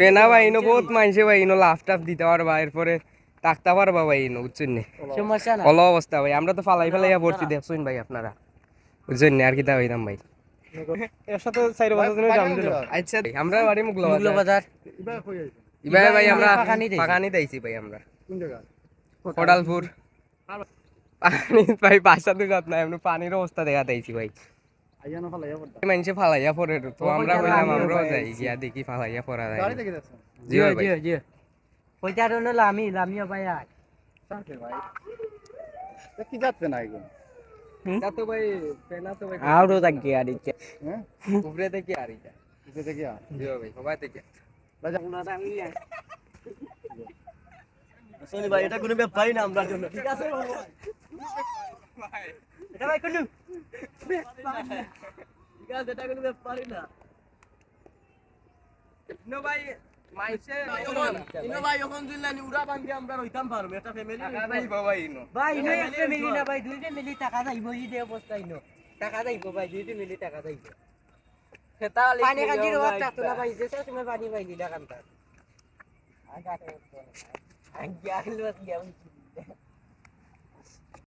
ফেনা বাইনো বহুত মানুষে বাইনো লাফ টাফ দিতে পারবা এরপরে তাকতে পারবা বাইনো বুঝছেন নি? সমস্যা না। হলো অবস্থা ভাই আমরা তো ফালাই ফালাইয়া পড়ছি দেখছেন ভাই আপনারা? বুঝছেন আর কি তা হইতাম ভাই। এর সাথে চার বছর ধরে জাম দিল আচ্ছা আমরা বাড়ি মুগলো মুগলো বাজার ইবাই ভাই আমরা পাকানি দিয়েছি। ভাই আমরা। কোডালপুর। পানি ভাই বাসা তো যাত না এমনি পানির অবস্থা দেখা দিয়েছি ভাই। আইয়া না ফালাইয়া মানুষে ফালাইয়া পড়ে তো আমরা বললাম আমরাও যাই গিয়া দেখি ফালাইয়া পড়া যায়। জি ভাই জিও জিও কইতা রনো লামি লামিও ভাই আয়। ভাই। কি যাচ্ছে না এগুলো? তো ভাই পেনা তো ভাই আউরো তাকি আর ইচ্ছে। হ্যাঁ? উপরে থেকে আর এটা এটা দেখি আর। জি ভাই সবাই থেকে রাজা সোনি ভাই এটা কোনো ব্যাপারই না আমরার জন্য। ঠিক আছে? এটা ভাই মাইসে ইনো ভাই বান্ধি আমরা রইতাম ফ্যামিলি ভাই বাবা ইনো। ভাই ইনো একটা মিলি না ভাই দুইটা মিলি টাকা যাইব ই দে অবস্থা ইনো। টাকা যাইব ভাই দুইটা মিলি টাকা যাইব। পানি কাটি রোয়া টাকা না ভাই যেসব সময় পানি ভাই দিলা কান্তা আগা আগা আগা